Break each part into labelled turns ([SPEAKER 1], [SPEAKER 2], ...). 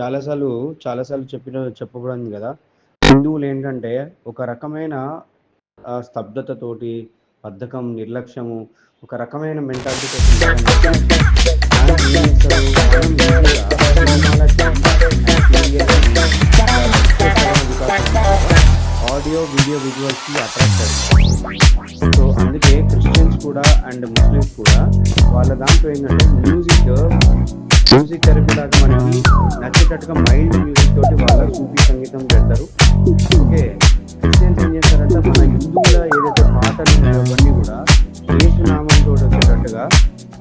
[SPEAKER 1] చాలాసార్లు చాలాసార్లు చెప్పిన చెప్పబడింది కదా. హిందువులు ఏంటంటే ఒక రకమైన స్తబ్దతతోటి బద్ధకం నిర్లక్ష్యము ఒక రకమైన మెంటాలిటీతో ఆడియో వీడియో విజువల్స్కి అట్రాక్ట్ అవుతుంది సో అందుకే క్రిస్టియన్స్ కూడా అండ్ ముస్లిమ్స్ కూడా వాళ్ళ దాంట్లో ఏంటంటే మ్యూజిక్ మ్యూజిక్ థెరపీ లాగా మనకి నచ్చేటట్టుగా మైల్డ్ మ్యూజిక్ తోటి వాళ్ళ సూఫీ సంగీతం పెడతారు ఓకే క్రిస్టియన్స్ ఏం చేస్తారంటే మన హిందువుల ఏదైతే పాటలు ఉన్నాయో అవన్నీ కూడా ఏసునామంతో వచ్చేటట్టుగా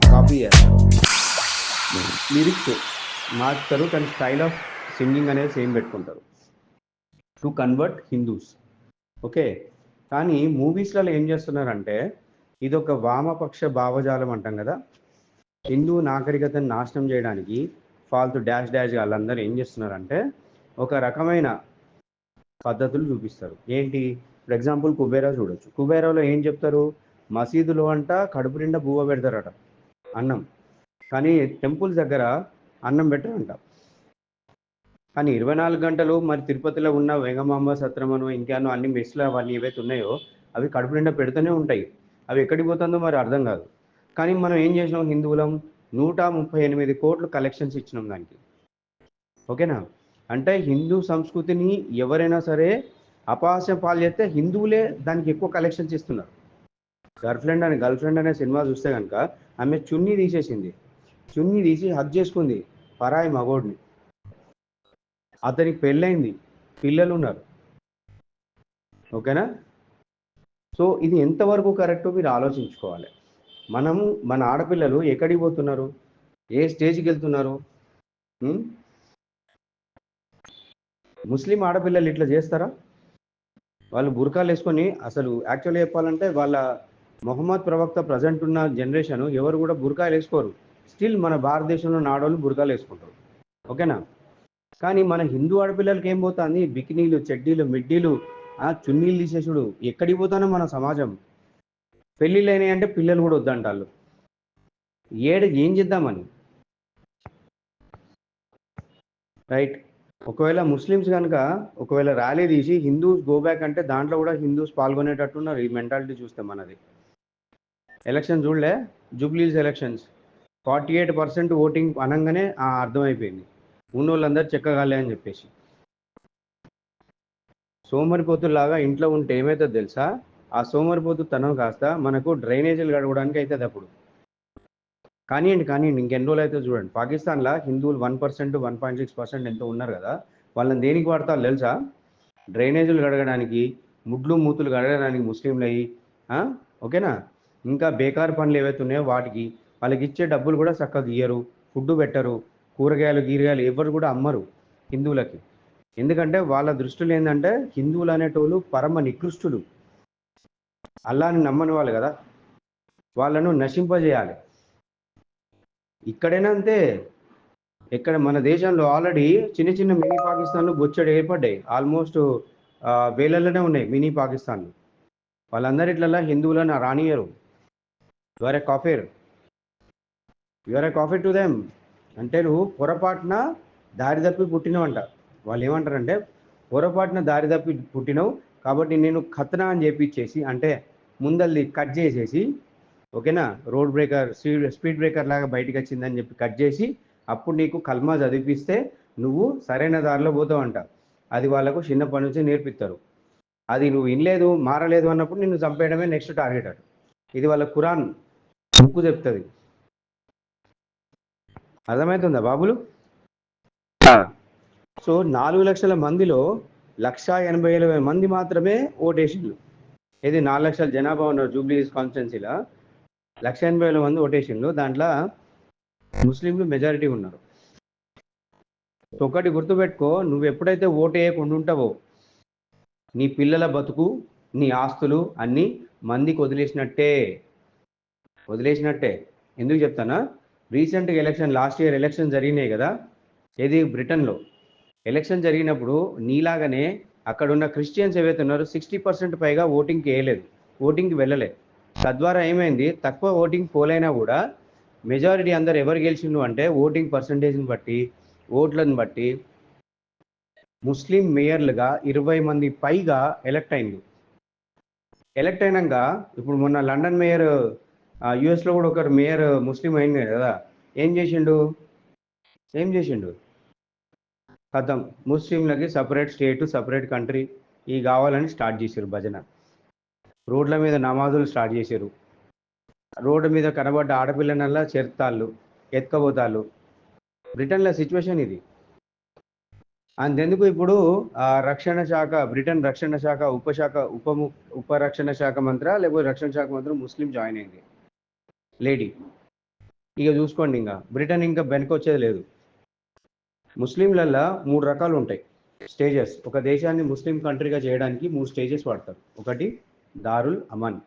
[SPEAKER 1] కాపీ చేస్తారు. లిరిక్స్ మార్చుతారు కానీ స్టైల్ ఆఫ్ సింగింగ్ అనేది సేమ్ పెట్టుకుంటారు. టు కన్వర్ట్ హిందూస్ ఓకే కానీ మూవీస్లలో ఏం చేస్తున్నారంటే ఇది ఒక వామపక్ష భావజాలం అంటాం కదా హిందూ నాగరికతను నాశనం చేయడానికి ఫాల్తు డాష్ డాష్గా వాళ్ళందరూ ఏం చేస్తున్నారంటే ఒక రకమైన పద్ధతులు చూపిస్తారు. ఏంటి? ఫర్ ఎగ్జాంపుల్ కుబేరా చూడొచ్చు. కుబేరాలో ఏం చెప్తారు? మసీదులు అంట కడుపు నిండా బువ్వ పెడతారట అన్నం. కానీ టెంపుల్స్ దగ్గర అన్నం పెట్టరంట. కానీ ఇరవై నాలుగు గంటలు మరి తిరుపతిలో ఉన్న వెంగమాంబ సత్రమను ఇంకానో అన్ని మెస్లు అవన్నీ ఏవైతే ఉన్నాయో అవి కడుపు నిండా పెడుతూనే ఉంటాయి. అవి ఎక్కడికి పోతుందో మరి అర్థం కాదు. కానీ మనం ఏం చేసినాం హిందువులం? నూట ముప్పై ఎనిమిది కోట్లు కలెక్షన్స్ ఇచ్చినాం దానికి. ఓకేనా? అంటే హిందూ సంస్కృతిని ఎవరైనా సరే అపహాస్యం పాలు చేస్తే హిందువులే దానికి ఎక్కువ కలెక్షన్స్ ఇస్తున్నారు. గర్ల్ ఫ్రెండ్ అని గర్ల్ ఫ్రెండ్ అనే సినిమా చూస్తే కనుక ఆమె చున్నీ తీసేసింది. చున్నీ తీసి హక్ చేసుకుంది పరాయి మగోడిని. అతనికి పెళ్ళైంది పిల్లలు ఉన్నారు. ఓకేనా? సో ఇది ఎంతవరకు కరెక్టో మీరు ఆలోచించుకోవాలి. మనము మన ఆడపిల్లలు ఎక్కడికి పోతున్నారు? ఏ స్టేజ్కి వెళ్తున్నారు? ముస్లిం ఆడపిల్లలు ఇట్లా చేస్తారా? వాళ్ళు బురకాలు వేసుకొని అసలు యాక్చువల్గా చెప్పాలంటే వాళ్ళ మొహమ్మద్ ప్రవక్త ప్రజెంట్ ఉన్న జనరేషన్ ఎవరు కూడా బురకాలు వేసుకోరు. స్టిల్ మన భారతదేశంలో నాడోళ్ళు బురకాలు వేసుకుంటారు. ఓకేనా? కానీ మన హిందూ ఆడపిల్లలకి ఏం పోతుంది? బికినీలు చెడ్డీలు మిడ్డీలు చున్నీలు తీసేసుడు. ఎక్కడికి పోతానో మన సమాజం. పెళ్ళిళ్ళు అయినాయి అంటే పిల్లలు కూడా వద్దంటాళ్ళు. ఏడు ఏం చేద్దామని? రైట్. ఒకవేళ ముస్లిమ్స్ కనుక ఒకవేళ ర్యాలీ తీసి హిందూస్ గోబ్యాక్ అంటే దాంట్లో కూడా హిందూస్ పాల్గొనేటట్టున్నారు ఈ మెంటాలిటీ చూస్తే మనది. ఎలక్షన్ చూడలే? జూబ్లీస్ elections. Forty eight percent voting అనగానే అర్థమైపోయింది. ఉన్న వాళ్ళందరూ చెక్కగాలే అని చెప్పేసి. సోమరిపోతులాగా ఇంట్లో ఉంటే ఏమవుతుందో తెలుసా? ఆ సోమరిపోతు తనం కాస్త మనకు డ్రైనేజీలు గడవడానికి అవుతుంది అప్పుడు. కానివ్వండి కానివ్వండి ఇంకెన్ని రోజులు అయితే చూడండి. పాకిస్తాన్లో హిందువులు one percent one point six percent ఎంతో ఉన్నారు కదా. వాళ్ళని దేనికి వాడతారు తెలుసా? డ్రైనేజీలు గడగడానికి ముడ్లు మూతులు కడగడానికి ముస్లింలు అయ్యి ఓకేనా? ఇంకా బేకార్ పనులు ఏవైతే ఉన్నాయో వాటికి వాళ్ళకి ఇచ్చే డబ్బులు కూడా చక్కగా ఇయ్యరు ఫుడ్ పెట్టరు కూరగాయలు గీరగాయలు ఎవరు కూడా అమ్మరు హిందువులకి. ఎందుకంటే వాళ్ళ దృష్టిలో ఏంటంటే హిందువులు అనేటోళ్ళు పరమ నికృష్టులు. అల్లాని నమ్మని వాళ్ళు కదా వాళ్ళను నశింపజేయాలి. ఇక్కడైనా అంతే. ఇక్కడ మన దేశంలో ఆల్రెడీ చిన్న చిన్న మినీ పాకిస్తాన్లు బొచ్చడి ఏర్పడ్డాయి. ఆల్మోస్ట్ వేలల్లోనే ఉన్నాయి మినీ పాకిస్తాన్ వాళ్ళందరి ఇట్లలా హిందువులను రానియరు your a కాఫీర్ your a coffee to them అంటే నువ్వు పొరపాటున దారి తప్పి పుట్టినవంట. వాళ్ళు ఏమంటారంటే పొరపాటున దారి తప్పి పుట్టినవు కాబట్టి నేను ఖతనా అని చెప్పిచ్చేసి అంటే ముందల్ది కట్ చేసేసి ఓకేనా? Road breaker speed speed breaker లాగా బయటికి వచ్చిందని చెప్పి కట్ చేసి అప్పుడు నీకు కల్మా చదివిస్తే నువ్వు సరైన దారిలో పోతావంట అది వాళ్ళకు చిన్నప్పటి నుంచి నేర్పిస్తారు అది నువ్వు వినలేదు మారలేదు అన్నప్పుడు నిన్ను చంపేయడమే నెక్స్ట్ టార్గెట్ అటు. ఇది వాళ్ళ ఖురాన్ బుక్ చెప్తుంది. అర్థమవుతుందా బాబులు? సో నాలుగు లక్షల మందిలో లక్ష ఎనభై మంది మాత్రమే ఓటేసిండ్రు ఇది నాలుగు లక్షల జనాభా ఉన్నారు జూబ్లీస్ కాన్స్టిట్యున్సీలో లక్ష ఎనభై వేల మంది ఓటేషన్లు దాంట్లో ముస్లింలు మెజారిటీ ఉన్నారు. ఒకటి గుర్తుపెట్టుకో నువ్వు ఎప్పుడైతే ఓటు వేయకుండా ఉంటావో నీ పిల్లల బతుకు నీ ఆస్తులు అన్నీ మందికి వదిలేసినట్టే. వదిలేసినట్టే. ఎందుకు చెప్తానా? రీసెంట్గా ఎలక్షన్ లాస్ట్ ఇయర్ ఎలక్షన్ జరిగినాయి కదా. ఏది? బ్రిటన్లో. ఎలక్షన్ జరిగినప్పుడు నీలాగానే అక్కడ ఉన్న క్రిస్టియన్స్ ఏవైతే ఉన్నారో సిక్స్టీ పర్సెంట్ పైగా ఓటింగ్కి వేయలేదు. ఓటింగ్కి వెళ్ళలేదు. తద్వారా ఏమైంది? తక్కువ ఓటింగ్ పోలైనా కూడా మెజారిటీ అందరు ఎవరు గెలిచిండు అంటే ఓటింగ్ పర్సంటేజ్ని బట్టి ఓట్లను బట్టి ముస్లిం మేయర్లుగా ఇరవై మంది పైగా ఎలక్ట్ అయింది ఎలక్ట్ అయినాక ఇప్పుడు మొన్న లండన్ మేయర్ యుఎస్లో కూడా ఒకరు మేయర్ ముస్లిం అయింది కదా. ఏం చేసిండు? ఏం చేసిండు? కథం. ముస్లింలకి సపరేట్ స్టేట్ సపరేట్ కంట్రీ ఇవి కావాలని స్టార్ట్ చేశారు భజన. రోడ్ల మీద నమాజులు స్టార్ట్ చేశారు. రోడ్డు మీద కనబడ్డ ఆడపిల్లనల్లా చేరుతాళ్ళు ఎత్తుకపోతాళ్ళు. బ్రిటన్లో సిచ్యువేషన్ ఇది. అంతెందుకు ఇప్పుడు రక్షణ శాఖ బ్రిటన్ రక్షణ శాఖ ఉపశాఖ ఉప ఉపరక్షణ శాఖ మంత్ర లేకపోతే రక్షణ శాఖ మంత్రం ముస్లిం జాయిన్ అయింది. లేడీ. ఇక చూసుకోండి ఇంకా. బ్రిటన్ ఇంకా వెనకొచ్చేది లేదు. ముస్లింలలో మూడు రకాలు ఉంటాయి స్టేజెస్. ఒక దేశాన్ని ముస్లిం కంట్రీగా చేయడానికి మూడు స్టేజెస్ వాడతారు. ఒకటి దారుల్ అమన్.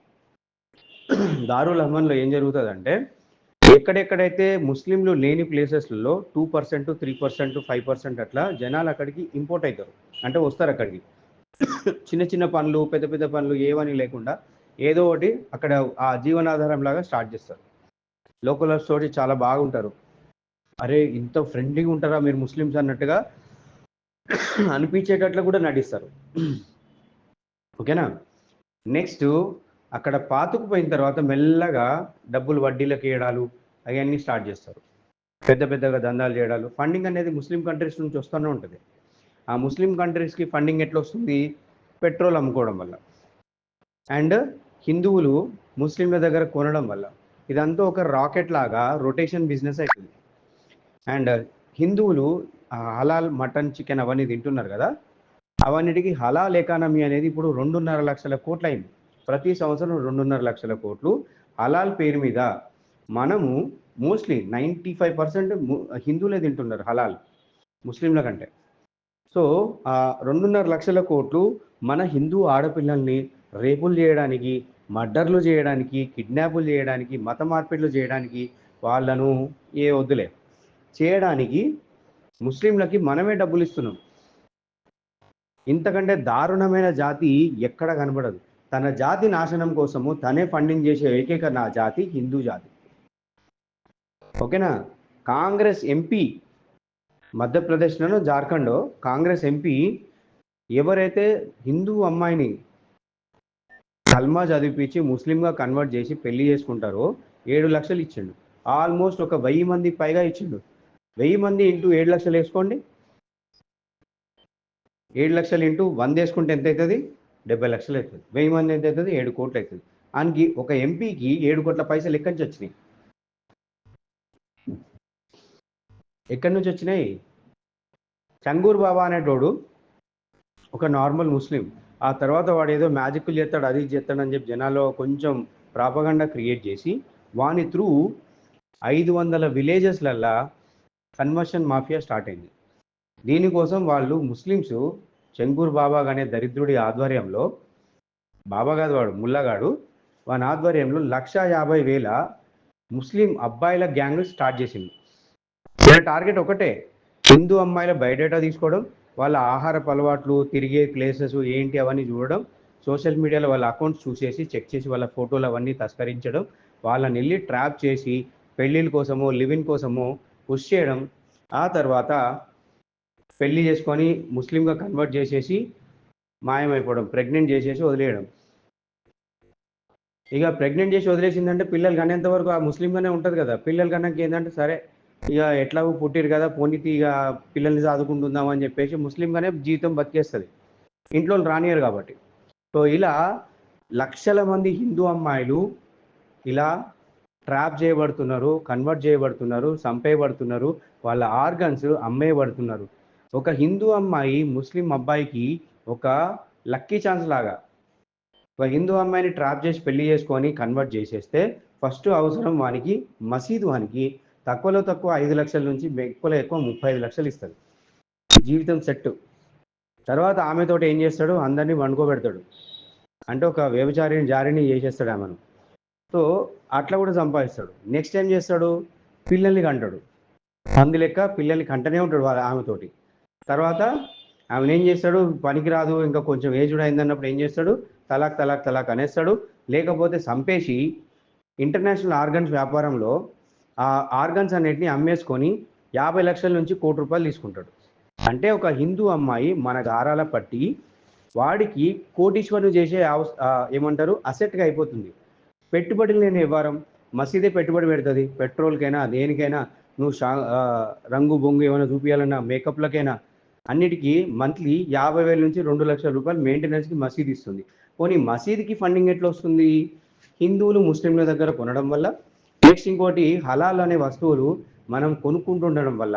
[SPEAKER 1] దారుల్ అమన్లో ఏం జరుగుతుందంటే ఎక్కడెక్కడైతే ముస్లింలు లేని ప్లేసెస్లలో two percent three percent five percent అట్లా జనాలు అక్కడికి ఇంపోర్ట్ అవుతారు అంటే వస్తారు అక్కడికి. చిన్న చిన్న పనులు పెద్ద పెద్ద పనులు ఏవని లేకుండా ఏదో ఒకటి అక్కడ ఆ జీవనాధారం లాగా స్టార్ట్ చేస్తారు. లోకల్ తోటి చాలా బాగుంటారు. అరే ఇంత ఫ్రెండ్లీగా ఉంటారా మీరు ముస్లిమ్స్ అన్నట్టుగా అనిపించేటట్లు కూడా నటిస్తారు. ఓకేనా? నెక్స్ట్ అక్కడ పాతుకుపోయిన తర్వాత మెల్లగా డబ్బులు వడ్డీలకు వేయడాలు అవన్నీ స్టార్ట్ చేస్తారు. పెద్ద పెద్దగా దందాలు చేయడాలు. ఫండింగ్ అనేది ముస్లిం కంట్రీస్ నుంచి వస్తూనే ఉంటుంది. ఆ ముస్లిం కంట్రీస్కి ఫండింగ్ ఎట్లా వస్తుంది పెట్రోల్ అమ్ముకోవడం వల్ల. అండ్ హిందువులు ముస్లింల దగ్గర కొనడం వల్ల. ఇదంతా ఒక రాకెట్ లాగా రొటేషన్ బిజినెస్ అవుతుంది అండ్ హిందువులు హలాల్ మటన్ చికెన్ అవన్నీ తింటున్నారు కదా? అవన్నిటికి హలాల్ ఎకానమీ అనేది ఇప్పుడు రెండున్నర లక్షల కోట్లు అయింది ప్రతి సంవత్సరం రెండున్నర లక్షల కోట్లు. హలాల్ పేరు మీద మనము మోస్ట్లీ నైంటీ ఫైవ్ పర్సెంట్ హిందువులే తింటున్నారు హలాల్ ముస్లింల కంటే. సో రెండున్నర లక్షల కోట్లు మన హిందూ ఆడపిల్లల్ని రేపులు చేయడానికి మర్డర్లు చేయడానికి కిడ్నాపులు చేయడానికి మత మార్పిడులు చేయడానికి వాళ్ళను ఏ వద్దులే. చేయడానికి ముస్లింలకి మనమే డబ్బులు ఇస్తున్నాం. ఇంతకంటే దారుణమైన జాతి ఎక్కడ కనబడదు. తన జాతి నాశనం కోసము తనే ఫండింగ్ చేసే ఏకైక నా జాతి హిందూ జాతి. ఓకేనా? కాంగ్రెస్ ఎంపీ మధ్యప్రదేశ్లోనో జార్ఖండ్ కాంగ్రెస్ ఎంపీ ఎవరైతే హిందూ అమ్మాయిని కల్మా చదివిపించి ముస్లింగా కన్వర్ట్ చేసి పెళ్ళి చేసుకుంటారో ఏడు లక్షలు ఇచ్చిండు. ఆల్మోస్ట్ ఒక వెయ్యి మంది పైగా ఇచ్చిండు. వెయ్యి మంది ఇంటూ ఏడు లక్షలు వేసుకోండి. ఏడు లక్షలు ఇంటూ వంద వేసుకుంటే ఎంత అవుతుంది? డెబ్బై లక్షలు అవుతుంది. వెయ్యి మంది ఎంత అవుతుంది? ఏడు కోట్లు అవుతుంది. ఆయనకి ఒక ఎంపీకి ఏడు కోట్ల పైసలు ఎక్కడి నుంచి వచ్చినాయి? ఎక్కడి నుంచి వచ్చినాయి? చంగూర్ బాబా అనేటోడు ఒక నార్మల్ ముస్లిం. ఆ తర్వాత వాడు ఏదో మ్యాజిక్లు చేస్తాడు అది చేస్తాడు అని చెప్పి జనాల్లో కొంచెం ప్రాపగండా క్రియేట్ చేసి వాని త్రూ ఐదు వందల విలేజెస్లల్లా కన్వర్షన్ మాఫియా స్టార్ట్ అయింది. దీనికోసం వాళ్ళు ముస్లిమ్స్ చెంగూర్ బాబా అనే దరిద్రుడి ఆధ్వర్యంలో బాబా వాడు ముల్లగాడు వాని ఆధ్వర్యంలో లక్ష యాభై వేల ముస్లిం అబ్బాయిల గ్యాంగ్ స్టార్ట్ చేసింది. టార్గెట్ ఒకటే హిందూ అమ్మాయిల బయోడేటా తీసుకోవడం వాళ్ళ ఆహారపు అలవాట్లు తిరిగే ప్లేసెస్ ఏంటి అవన్నీ చూడడం సోషల్ మీడియాలో వాళ్ళ అకౌంట్స్ చూసేసి చెక్ చేసి వాళ్ళ ఫోటోలు అవన్నీ తస్కరించడం వాళ్ళని వెళ్ళి ట్రాప్ చేసి పెళ్ళిళ్ళ కోసమో లివిన్ కోసమో పుష్ చేయడం ఆ తర్వాత పెళ్ళి చేసుకొని ముస్లింగా కన్వర్ట్ చేసేసి మాయమైపోవడం ప్రెగ్నెంట్ చేసేసి వదిలేయడం. ఇక ప్రెగ్నెంట్ చేసి వదిలేసిందంటే పిల్లలు కనేంత వరకు ఆ ముస్లింగానే ఉంటుంది కదా. పిల్లలు కన్నాక ఏంటంటే సరే ఇక ఎట్లాగో పుట్టిరు కదా పోనీతి ఇక పిల్లల్ని చదువుకుంటుందాం అని చెప్పేసి ముస్లింగానే జీవితం బతికేస్తుంది. ఇంట్లో రానియరు కాబట్టి. సో ఇలా లక్షల మంది హిందూ అమ్మాయిలు ఇలా ట్రాప్ చేయబడుతున్నారు కన్వర్ట్ చేయబడుతున్నారు చంపేయబడుతున్నారు వాళ్ళ ఆర్గన్స్ అమ్మేయబడుతున్నారు. ఒక హిందూ అమ్మాయి ముస్లిం అబ్బాయికి ఒక లక్కీ ఛాన్స్ లాగా ఒక హిందూ అమ్మాయిని ట్రాప్ చేసి పెళ్ళి చేసుకొని కన్వర్ట్ చేసేస్తే ఫస్ట్ అవసరం వానికి మసీదు వానికి తక్కువలో తక్కువ ఐదు లక్షల నుంచి ఎక్కువలో ఎక్కువ ముప్పై ఐదు లక్షలు ఇస్తుంది జీవితం సెట్ తర్వాత ఆమెతోటి ఏం చేస్తాడు? అందరినీ వండుకోబెడతాడు. అంటే ఒక వ్యభిచారిని జారిని చేసేస్తాడు ఆమెను. సో అట్లా కూడా సంపాదిస్తాడు. నెక్స్ట్ ఏం చేస్తాడు? పిల్లల్ని కంటాడు. పంది లెక్క పిల్లల్ని కంటనే ఉంటాడు వాళ్ళ ఆమెతోటి. తర్వాత ఆమెను ఏం చేస్తాడు? పనికిరాదు ఇంకా కొంచెం ఏజ్డ్ అయిందన్నప్పుడు ఏం చేస్తాడు? తలాక్ తలాక్ తలాక్ అనేస్తాడు. లేకపోతే సంపేసి ఇంటర్నేషనల్ ఆర్గన్స్ వ్యాపారంలో ఆ ఆర్గన్స్ అన్నిటిని అమ్మేసుకొని యాభై లక్షల నుంచి కోటి రూపాయలు తీసుకుంటాడు. అంటే ఒక హిందూ అమ్మాయి మన గారాల పట్టి వాడికి కోటీశ్వరుని చేసే ఏమంటారు? అసెట్గా అయిపోతుంది. పెట్టుబడి లేని వ్యవహారం. మసీదే పెట్టుబడి పెడుతుంది. పెట్రోల్కైనా దేనికైనా నువ్వు షా రంగు బొంగు ఏమైనా చూపించాలన్నా మేకప్లకైనా అన్నిటికీ మంత్లీ యాభై వేల నుంచి రెండు లక్షల రూపాయలు మెయింటెనెన్స్కి మసీద్ ఇస్తుంది. పోనీ మసీద్కి ఫండింగ్ ఎట్లా వస్తుంది? హిందువులు ముస్లింల దగ్గర కొనడం వల్ల నెక్స్ట్ ఇంకోటి హలాల్ అనే వస్తువులు మనం కొనుక్కుంటుండడం వల్ల.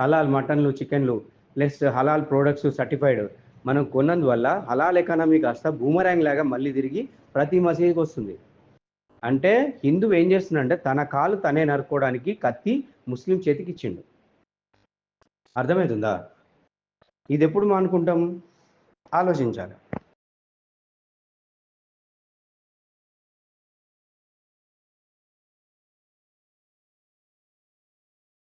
[SPEAKER 1] హలాల్ మటన్లు చికెన్లు ప్లస్ హలాల్ ప్రోడక్ట్స్ సర్టిఫైడ్. మనం కొన్నందువల్ల హలాల్ ఎకానమీ కాస్త బూమరాంగ్ లాగా మళ్ళీ తిరిగి ప్రతి మసీదుకి వస్తుంది. అంటే హిందూ ఏం చేస్తుందంటే తన కాలు తనే నరుకోవడానికి కత్తి ముస్లిం చేతికి ఇచ్చిండు. అర్థమవుతుందా ఇది ఎప్పుడు మానుకుంటాం ఆలోచించాలి.